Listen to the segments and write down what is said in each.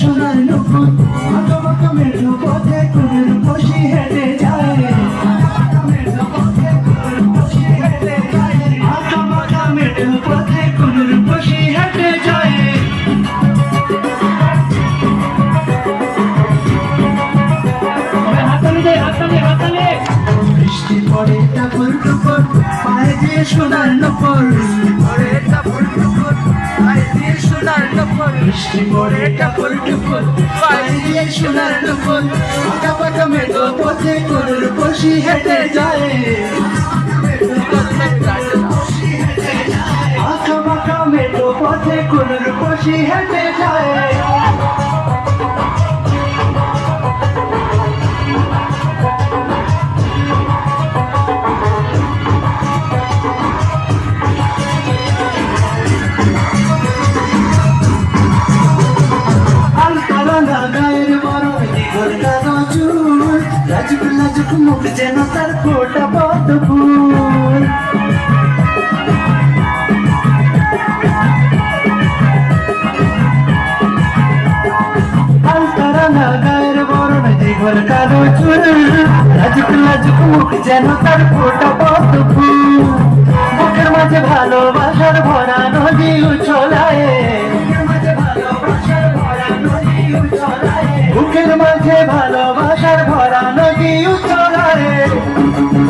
সোনার দিয়ে সোনার নুপুর পরে টাপুর টুপুর পায়ে দিয়ে সোনার পায়ে দিয়ে নুপুর আঁকা বাঁকা মেঠো পথে কুমির বসি হেঁটে যায়। আঁকা মেঠো পথে কুমির বসি হেঁটে যায়। যেন তার ফোটা পদ্ম ফুল গায়ের বড় দিগর কালো চুল, লাজুক লাজুক মুখ যেন তার ফোটা পদ্ম ফুল বুকের মাঝে ভালোবাসার ভরা নদী উছলায়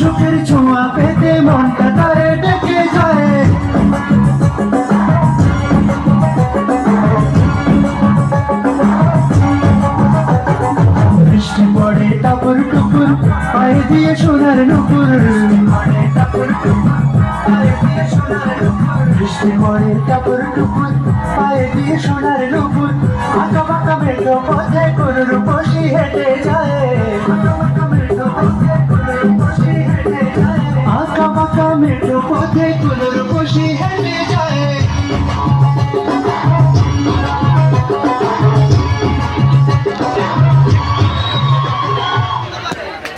সুখের ছোঁয়া পেতে মনটা তারে ডেকে যায়। বৃষ্টি পড়ে টাপুর টুপুর পায়ে দিয়ে সোনার নুপুর। বৃষ্টি পড়ে টাপুর টুপুর পায়ে দিয়ে সোনার নুপুর। আঁকা বাঁকা মেঠো পথে করুর বসি হেঁটে যায়। বাঁকা মেঠো পথে করুর বসি হেঁটে যায়